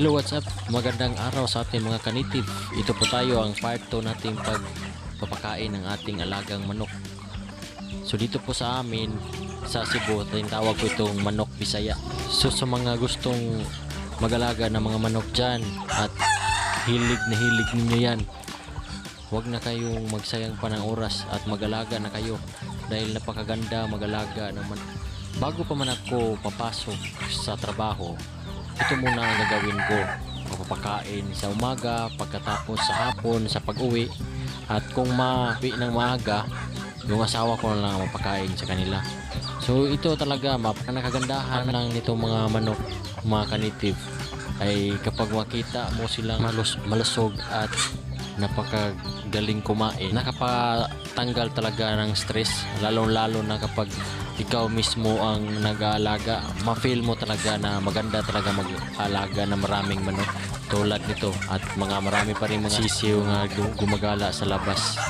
Hello, what's up? Magandang araw sa ating mga kanitib. Ito po tayo ang part 2 nating pagpapakain ng ating alagang manok. So dito po sa amin, sa Cebu, tawag ko itong manok bisaya. So sa mga gustong mag-alaga ng mga manok dyan at hilig na hilig ninyo yan, huwag na kayong magsayang pa ng oras at mag-alaga na kayo dahil napakaganda mag-alaga naman. Bago pa man ako papasok sa trabaho, ito muna ang gagawin ko. Magpapakain sa umaga, pagkatapos sa hapon, sa pag-uwi. At kung mapi ng maaga, yung asawa ko na lang ang mapakain sa kanila. So ito talaga, map ang nakagandahan lang nito mga manok, mga kanitiv ay kapag makita mo silang malus, malusog at napakagaling kumain, nakapatanggal talaga ng stress, lalong-lalo na kapag ikaw mismo ang nag-aalaga, ma-feel mo talaga na maganda talaga mag-alaga ng maraming manok tulad nito. At mga marami pa rin mga sisiw nga gu- gumagala sa labas.